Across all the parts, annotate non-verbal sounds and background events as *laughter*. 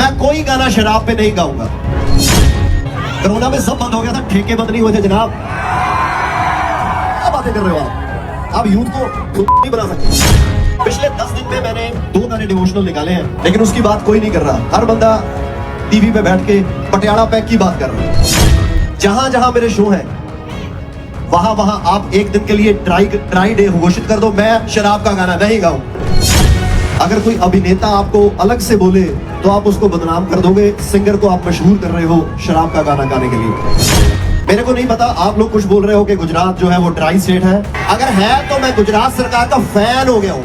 मैं कोई गाना शराब पे नहीं गाऊँगा। कोरोना में सब बंद हो गया था, ठेके बंद नहीं हुए थे जनाब। क्या बातें कर रहे हो आप? आप यूथ को खुद नहीं बना सकते। पिछले दस दिन में मैंने दो गाने डिवोशनल निकाले हैं, लेकिन उसकी बात कोई नहीं कर रहा। हर बंदा टीवी पे बैठ के पटियाला पैक की बात कर रहा है। जहाँ जहाँ मेरे शो हैं, वहाँ वहाँ आप एक दिन के लिए ट्राई ट्राई डे घोषित कर दो, मैं शराब का गाना नहीं गाऊं। अगर कोई अभिनेता आपको अलग से बोले तो आप उसको बदनाम कर दोगे। सिंगर को आप मशहूर कर रहे हो शराब का गाना गाने के लिए। मेरे को नहीं पता, आप लोग कुछ बोल रहे हो कि गुजरात जो है वो ड्राई स्टेट है। अगर है तो मैं गुजरात सरकार का फ़ैन हो गया हूँ।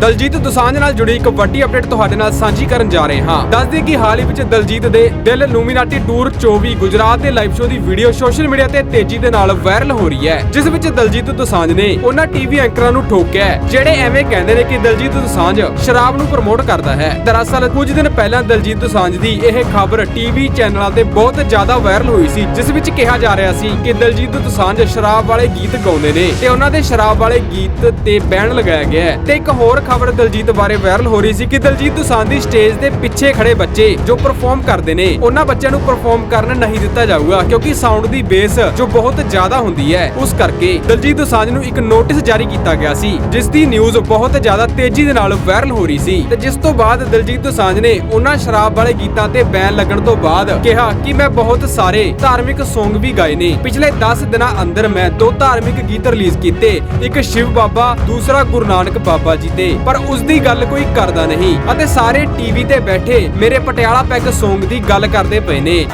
ਦਲਜੀਤ ਦੋਸਾਂਝ ਨਾਲ ਜੁੜੀ ਇੱਕ ਵੱਡੀ ਅਪਡੇਟ ਤੁਹਾਡੇ ਨਾਲ ਸਾਂਝੀ ਕਰਨ ਜਾ ਰਹੇ ਹਾਂ। ਦੱਸ ਕਿ ਹਾਲ ਹੀ ਵਿੱਚ ਦਲਜੀਤ ਦੇ ਦਿਲ ਲੂਮੀਨਾਟੀ ਟੂਰ 24 ਗੁਜਰਾਤ ਦੇ ਲਾਈਵ ਸ਼ੋਅ ਦੀ ਵੀਡੀਓ ਸੋਸ਼ਲ ਮੀਡੀਆ ਤੇ ਤੇਜ਼ੀ ਦੇ ਨਾਲ ਵਾਇਰਲ ਹੋ ਰਹੀ ਹੈ, ਜਿਸ ਵਿੱਚ ਦਲਜੀਤ ਦੋਸਾਂਝ ਨੇ ਉਹਨਾਂ ਟੀਵੀ ਐਂਕਰਾਂ ਨੂੰ ਠੋਕਿਆ ਜਿਹੜੇ ਐਵੇਂ ਕਹਿੰਦੇ ਨੇ ਕਿ ਦਲਜੀਤ ਦੋਸਾਂਝ ਸ਼ਰਾਬ ਨੂੰ ਪ੍ਰਮੋਟ ਕਰਦਾ ਹੈ। ਦਰਅਸਲ, ਕੁਝ ਦਿਨ ਪਹਿਲਾਂ ਦਲਜੀਤ ਦੋਸਾਂਝ ਦੀ ਇਹ ਖਬਰ ਟੀਵੀ ਚੈਨਲਾਂ ਤੇ ਬਹੁਤ ਜ਼ਿਆਦਾ ਵਾਇਰਲ ਹੋਈ ਸੀ, ਜਿਸ ਵਿੱਚ ਕਿਹਾ ਜਾ ਰਿਹਾ ਸੀ ਕਿ ਦਲਜੀਤ ਦੋਸਾਂਝ ਸ਼ਰਾਬ ਵਾਲੇ ਗੀਤ ਗਾਉਂਦੇ ਨੇ ਤੇ ਉਹਨਾਂ ਦੇ ਸ਼ਰਾਬ ਵਾਲੇ ਗੀਤ ਤੇ ਬੈਨ ਲਗਾਇਆ ਗਿਆ ਹੈ। ਤੇ ਇੱਕ ਹੋਰ ਖਬਰ ਦਲਜੀਤ ਬਾਰੇ ਵਾਇਰਲ ਹੋ ਰਹੀ ਸੀ ਕਿ ਦਲਜੀਤ ਦੁਸਾਂਝ ਦੀ ਸਟੇਜ ਦੇ ਪਿੱਛੇ ਖੜੇ ਬੱਚੇ ਜੋ ਪਰਫਾਰਮ ਕਰਦੇ ਨੇ, ਉਹਨਾਂ ਬੱਚਿਆਂ ਨੂੰ ਪਰਫਾਰਮ ਕਰਨ ਨਹੀਂ ਦਿੱਤਾ ਜਾਊਗਾ ਕਿਉਂਕਿ ਸਾਊਂਡ ਦੀ ਬੇਸ ਜੋ ਬਹੁਤ ਜ਼ਿਆਦਾ ਹੁੰਦੀ ਹੈ। ਉਸ ਕਰਕੇ ਦਲਜੀਤ ਦੋਸਾਂਝ ਨੂੰ ਇੱਕ ਨੋਟਿਸ ਜਾਰੀ ਕੀਤਾ ਗਿਆ ਸੀ, ਜਿਸ ਦੀ ਨਿਊਜ਼ ਬਹੁਤ ਜ਼ਿਆਦਾ ਤੇਜ਼ੀ ਦੇ ਨਾਲ ਵਾਇਰਲ ਹੋ ਰਹੀ ਸੀ। ਤੇ ਜਿਸ ਤੋਂ ਬਾਅਦ ਦਲਜੀਤ ਦੁਸਾਂਝ ਨੇ ਉਹਨਾਂ ਸ਼ਰਾਬ ਵਾਲੇ ਗੀਤਾਂ ਤੇ ਬੈਨ ਲੱਗਣ ਤੋਂ ਬਾਅਦ ਕਿਹਾ ਕਿ ਮੈਂ ਬਹੁਤ ਸਾਰੇ ਧਾਰਮਿਕ Song ਵੀ ਗਾਏ ਨੇ। ਪਿਛਲੇ 10 ਦਿਨਾਂ ਅੰਦਰ ਮੈਂ ਦੋ ਧਾਰਮਿਕ ਗੀਤ ਰਿਲੀਜ਼ ਕੀਤੇ, ਇੱਕ ਸ਼ਿਵ ਬਾਬਾ, ਦੂਸਰਾ ਗੁਰੂ ਨਾਨਕ ਬਾਬਾ ਜੀ ਤੇ। ਪਰ ਉਸ ਦੀ ਗੱਲ ਕੋਈ ਕਰਦਾ ਨਹੀਂ ਅਤੇ ਸਾਰੇ ਟੀਵੀ ਤੇ ਬੈਠੇ ਮੇਰੇ ਪਟਿਆਲਾ ਪੈਗ Song ਦੀ ਗੱਲ ਕਰਦੇ ਪਏ ਨੇ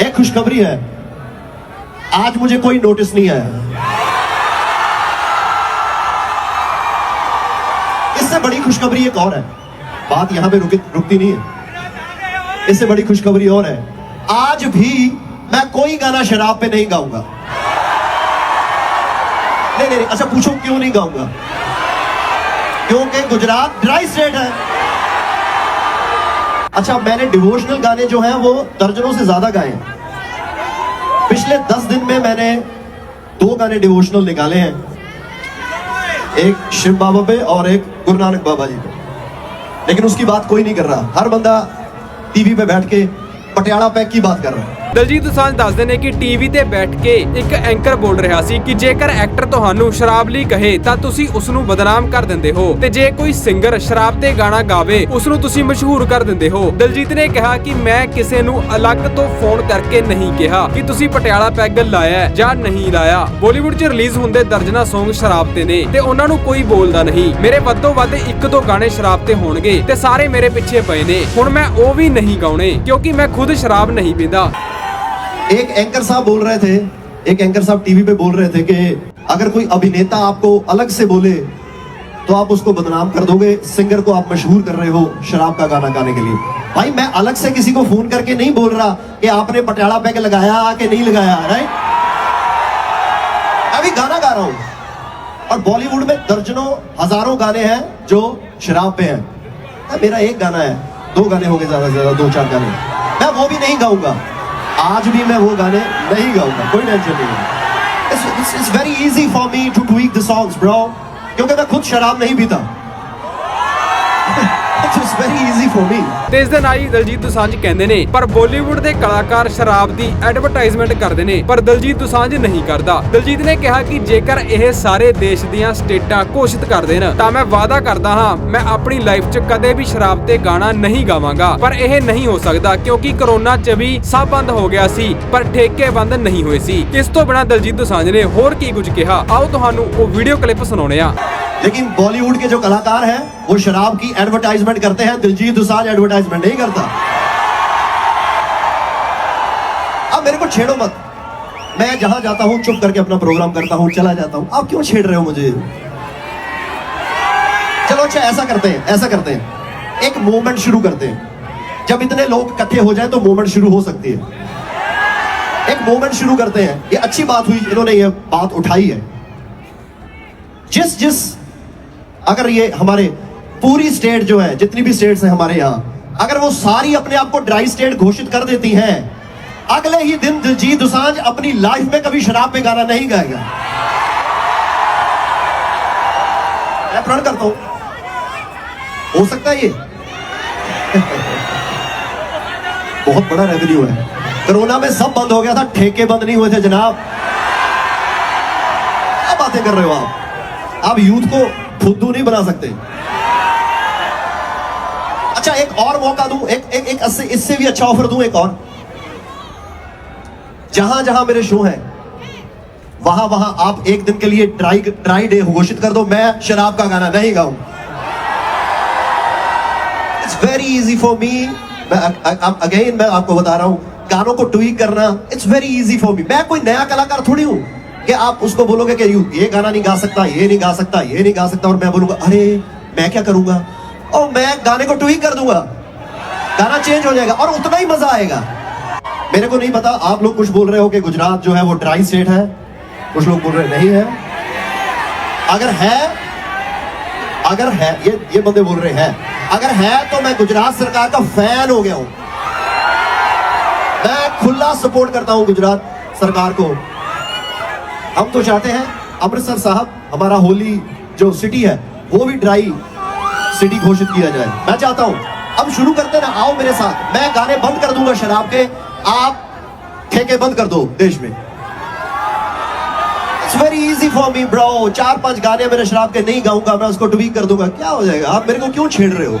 एक खुशखबरी है आज मुझे कोई नोटिस नहीं आया इससे बड़ी खुशखबरी एक और है बात यहां पे रुकी रुकती नहीं है इससे बड़ी खुशखबरी और है आज भी मैं कोई गाना शराब पे नहीं गाऊंगा नहीं नहीं नहीं, अच्छा पूछो क्यों नहीं गाऊंगा क्योंकि गुजरात ड्राई स्टेट है। अच्छा मैंने डिवोशनल गाने जो हैं, वो दर्जनों से ज़्यादा गाए हैं। पिछले दस दिन में मैंने दो गाने डिवोशनल निकाले हैं। एक शिव बाबा पे और एक गुरु नानक बाबा जी पे। लेकिन उसकी बात कोई नहीं कर रहा। हर बंदा टीवी पे बैठ के पटियाला पैक की बात कर रहा है। ਦਲਜੀਤ ਦੋਸਾਂਝ ਦੱਸਦੇ ਨੇ ਕਿ ਟੀਵੀ ਤੇ ਬੈਠ ਕੇ ਇੱਕ ਐਂਕਰ ਬੋਲ ਰਿਹਾ ਸੀ ਕਿ ਜੇਕਰ ਐਕਟਰ ਤੁਹਾਨੂੰ ਸ਼ਰਾਬ ਲਈ ਕਹੇ ਤਾਂ ਤੁਸੀਂ ਉਸ ਨੂੰ ਬਦਨਾਮ ਕਰ ਦਿੰਦੇ ਹੋ ਤੇ ਜੇ ਕੋਈ ਸਿੰਗਰ ਸ਼ਰਾਬ ਤੇ ਗਾਣਾ ਗਾਵੇ ਉਸ ਨੂੰ ਤੁਸੀਂ ਮਸ਼ਹੂਰ ਕਰ ਦਿੰਦੇ ਹੋ। ਦਲਜੀਤ ਨੇ ਕਿਹਾ ਕਿ ਮੈਂ ਕਿਸੇ ਨੂੰ ਅਲੱਗ ਤੋਂ ਫੋਨ ਕਰਕੇ ਨਹੀਂ ਕਿਹਾ ਕਿ ਤੁਸੀਂ ਪਟਿਆਲਾ ਪੈਗ ਲਾਇਆ ਜਾਂ ਨਹੀਂ ਲਾਇਆ। ਬਾਲੀਵੁੱਡ 'ਚ ਰਿਲੀਜ਼ ਹੁੰਦੇ ਦਰਜਨਾ Song ਸ਼ਰਾਬ ਤੇ ਨੇ ਤੇ ਉਹਨਾਂ ਨੂੰ ਕੋਈ ਬੋਲਦਾ ਨਹੀਂ। ਮੇਰੇ ਵੱਧੋ ਵੱਧ ਇੱਕ ਦੋ ਗਾਣੇ ਸ਼ਰਾਬ ਤੇ ਹੋਣਗੇ ਤੇ ਸਾਰੇ ਮੇਰੇ ਪਿੱਛੇ ਪਏ ਨੇ। ਹੁਣ ਮੈਂ ਉਹ ਵੀ ਨਹੀਂ ਗਾਉਣੇ ਕਿਉਂਕਿ ਮੈਂ ਖੁਦ ਸ਼ਰਾਬ ਨਹੀਂ ਪੀਂਦਾ। एक एंकर साहब बोल रहे थे, एक एंकर साहब टीवी पे बोल रहे थे कि अगर कोई अभिनेता आपको अलग से बोले तो आप उसको बदनाम कर दोगे सिंगर को आप मशहूर कर रहे हो शराब का गाना गाने के लिए। भाई, मैं अलग से किसी को फ़ोन करके नहीं बोल रहा कि आपने पटियाला पैग लगाया कि नहीं लगाया राइट अभी गाना गा रहा हूँ। और बॉलीवुड में दर्जनों, हज़ारों गाने हैं जो शराब पे हैं। मेरा एक गाना है, दो गाने हो गए ज़्यादा से ज़्यादा, दो चार गाने। मैं वो भी नहीं गाऊँगा। आज भी मैं वो गाने नहीं गाऊँगा, कोई टेंशन नहीं है। It's very easy for me to tweak the songs bro क्योंकि मैं खुद शराब नहीं पीता। It's very easy Diljit Dosanjh ਕਹਿੰਦੇ ਨੇ, ਪਰ ਬਾਲੀਵੁੱਡ ਦੇ ਕਲਾਕਾਰ ਸ਼ਰਾਬ ਦੀ ਐਡਵਰਟਾਈਜ਼ਮੈਂਟ ਕਰਦੇ ਨੇ, ਪਰ ਦਲਜੀਤ ਦੁਸਾਂਝ ਨਹੀਂ ਕਰਦਾ। ਦਲਜੀਤ ਨੇ ਕਿਹਾ ਕਿ ਜੇਕਰ ਇਹ ਸਾਰੇ ਦੇਸ਼ ਦੀਆਂ ਸਟੇਟਾਂ ਘੋਸ਼ਿਤ ਕਰ ਦੇਣ, ਤਾਂ ਮੈਂ ਵਾਅਦਾ ਕਰਦਾ ਹਾਂ, ਮੈਂ ਆਪਣੀ ਲਾਈਫ 'ਚ ਕਦੇ ਵੀ ਸ਼ਰਾਬ ਤੇ ਗਾਣਾ ਨਹੀਂ ਗਾਵਾਂਗਾ। ਪਰ ਇਹ ਨਹੀਂ ਹੋ ਸਕਦਾ, ਕਿਉਂਕਿ ਕਰੋਨਾ 'ਚ ਵੀ ਸਭ ਬੰਦ ਹੋ ਗਿਆ ਸੀ, ਪਰ ਠੇਕੇ ਬੰਦ ਨਹੀਂ ਹੋਏ ਸੀ। ਇਸ ਤੋਂ ਬਿਨਾ ਦਲਜੀਤ ਦੁਸਾਂਝ ਨੇ ਹੋਰ ਕੀ ਕੁਝ ਕਿਹਾ? ਆਓ ਤੁਹਾਨੂੰ ਉਹ ਵੀਡੀਓ ਕਲਿੱਪ ਸੁਣਾਉਣੇ ਆ लेकिन बॉलीवुड के जो कलाकार हैं, वो शराब की एडवर्टाइजमेंट करते हैं, दिलजीत दोसांझ एडवर्टाइजमेंट नहीं करता। अब मेरे को छेड़ो मत। मैं जहाँ जाता हूँ, चुप करके अपना प्रोग्राम करता हूँ, चला जाता हूँ। आप क्यों छेड़ रहे हो मुझे? चलो अच्छा ऐसा करते हैं, ऐसा करते हैं। एक मूवमेंट शुरू करते हैं। जब इतने लोग इकट्ठे हो जाए तो मूवमेंट शुरू हो सकती है। एक मूवमेंट शुरू करते हैं। ये अच्छी बात हुई, इन्होंने ये बात उठाई है। जिस जिस अगर ये हमारे पूरी स्टेट जो है, जितनी भी स्टेट्स हैं हमारे यहाँ, अगर वो सारी अपने आप को ड्राई स्टेट घोषित कर देती हैं, अगले ही दिन दिलजीत दोसांझ अपनी लाइफ में कभी शराब पे गाना नहीं गाएगा। मैं प्रण करता हूँ। हो सकता है ये। *laughs* बहुत बड़ा रेवेन्यू है। कोरोना में सब बंद हो गया था, ठेके बंद नहीं हुए थे जनाब। क्या बातें कर रहे हो आप? आप यूथ को फुद्दू नहीं बना सकते। अच्छा एक और मौका दूँ, एक एक एक, इससे इससे भी अच्छा ऑफ़र दूँ एक और। जहाँ जहाँ मेरे शो हैं, वहाँ वहाँ आप एक दिन के लिए ड्राई ड्राई डे घोषित कर दो, मैं शराब का गाना नहीं गाऊं। It's very easy for me मैं अगेन मैं आपको बता रहा हूँ, गानों को ट्वीक करना it's very easy for me मैं कोई नया कलाकार थोड़ी हूँ। कि आप उसको बोलोगे कि यू ये गाना नहीं गा सकता, ये नहीं गा सकता, ये नहीं गा सकता, और मैं बोलूँगा, अरे, मैं क्या करूँगा? और मैं गाने को ट्वीक कर दूँगा। गाना चेंज हो जाएगा और उतना ही मज़ा आएगा। मेरे को नहीं पता, आप लोग कुछ बोल रहे हो कि गुजरात जो है वो ड्राई स्टेट है? कुछ लोग बोल रहे नहीं है। अगर है अगर है, ये ये बंदे बोल रहे हैं, अगर है तो मैं गुजरात सरकार का फ़ैन हो गया हूँ। मैं खुला सपोर्ट करता हूँ गुजरात सरकार को। हम तो चाहते हैं अमृतसर साहब, हमारा होली जो सिटी है, वो भी ड्राई सिटी घोषित किया जाए। मैं चाहता हूँ, अब शुरू करते ना, आओ मेरे साथ। मैं गाने बंद कर दूँगा शराब के। आप ठेके बंद कर दो देश में। It's very easy for me bro चार पाँच गाने मेरे शराब के नहीं गाऊँगा, मैं उसको ट्वीक कर दूँगा। क्या हो जाएगा? आप मेरे को क्यों छेड़ रहे हो?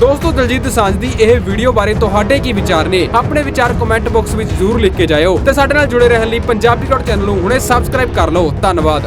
ਦੋਸਤੋ, ਦਲਜੀਤ ਦੋਸਾਂਝ ਦੀ ਇਹ ਵੀਡੀਓ ਬਾਰੇ ਤੁਹਾਡੇ ਕੀ ਵਿਚਾਰ ਨੇ? ਆਪਣੇ ਵਿਚਾਰ ਕਮੈਂਟ ਬਾਕਸ ਵਿੱਚ ਜ਼ਰੂਰ ਲਿਖ ਕੇ ਜਾਇਓ ਤੇ ਸਾਡੇ ਨਾਲ ਜੁੜੇ ਰਹਿਣ ਲਈ ਪੰਜਾਬੀ ਡਾਟ ਚੈਨਲ ਨੂੰ ਹੁਣੇ ਸਬਸਕ੍ਰਾਈਬ ਕਰ ਲਓ। ਧੰਨਵਾਦ।